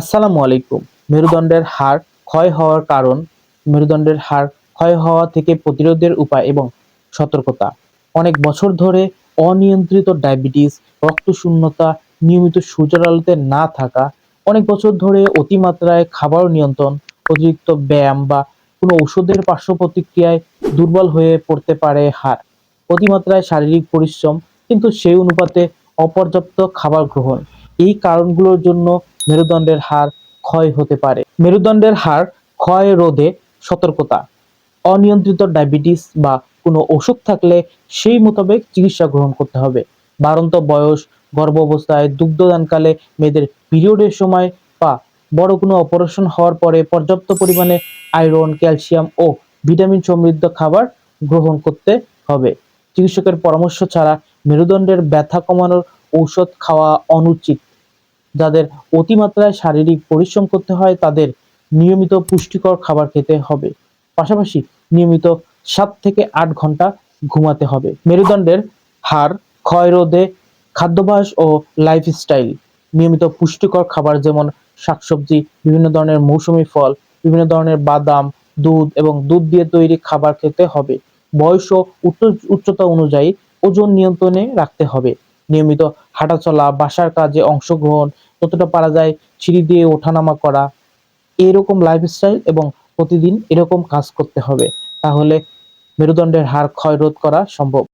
আসসালামু আলাইকুম। মেরুদণ্ডের হাড় ক্ষয় হওয়ার কারণ মেরুদণ্ডের হাড় ক্ষয় হওয়া থেকে প্রতিরোধের উপায় এবং সতর্কতা। অনেক বছর ধরে অনিয়ন্ত্রিত ডায়াবেটিস, রক্তশূন্যতা, নিয়মিত সূর্যের আলোতে না থাকা, অনেক বছর ধরে অতিমাত্রায় খাবার নিয়ন্ত্রণ, অতিরিক্ত ব্যায়াম বা কোনো ওষুধের পার্শ্ব প্রতিক্রিয়ায় দুর্বল হয়ে পড়তে পারে হাড় অতিমাত্রায় শারীরিক পরিশ্রম, কিন্তু সেই অনুপাতে অপর্যাপ্ত খাবার গ্রহণ। এই কারণগুলোর জন্য মেরুদণ্ডের হাড় ক্ষয় হতে পারে। মেরুদণ্ডের হাড় ক্ষয় রোধে সতর্কতা। অনিয়ন্ত্রিত ডায়াবেটিস বা কোনো অসুখ থাকলে সেই মোতাবেক চিকিৎসা গ্রহণ করতে হবে। বাড়ন্ত বয়স, গর্ভ অবস্থায় দুগ্ধদানকালে মেয়েদের পিরিয়ডের সময় বা বড় কোনো অপারেশন হওয়ার পরে পর্যাপ্ত পরিমাণে আয়রন, ক্যালসিয়াম ও ভিটামিন সমৃদ্ধ খাবার গ্রহণ করতে হবে। চিকিৎসকের পরামর্শ ছাড়া মেরুদণ্ডের ব্যথা কমানোর ঔষধ খাওয়া অনুচিত। যাদের অতিমাত্রায় শারীরিক পরিশ্রম করতে হয়, তাদের নিয়মিত পুষ্টিকর খাবার খেতে হবে। পাশাপাশি নিয়মিত সাত থেকে আট ঘণ্টা ঘুমাতে হবে। মেরুদণ্ডের হার, ক্ষয় রোধে খাদ্যাভ্যাস ও লাইফস্টাইল নিয়মিত পুষ্টিকর খাবার যেমন শাকসবজি, বিভিন্ন ধরনের মৌসুমী ফল, বিভিন্ন ধরনের বাদাম, দুধ এবং দুধ দিয়ে তৈরি খাবার খেতে হবে। বয়স ও উচ্চ- উচ্চতা অনুযায়ী ওজন নিয়ন্ত্রণে রাখতে হবে। নিয়মিত হাঁটাচলা, বাসার কাজে অংশগ্রহণ যতটা পারা যায়, সিঁড়ি দিয়ে ওঠানামা করা, এরকম লাইফস্টাইল এবং প্রতিদিন এরকম কাজ করতে হবে। তাহলে মেরুদণ্ডের হার ক্ষয় রোধ করা সম্ভব।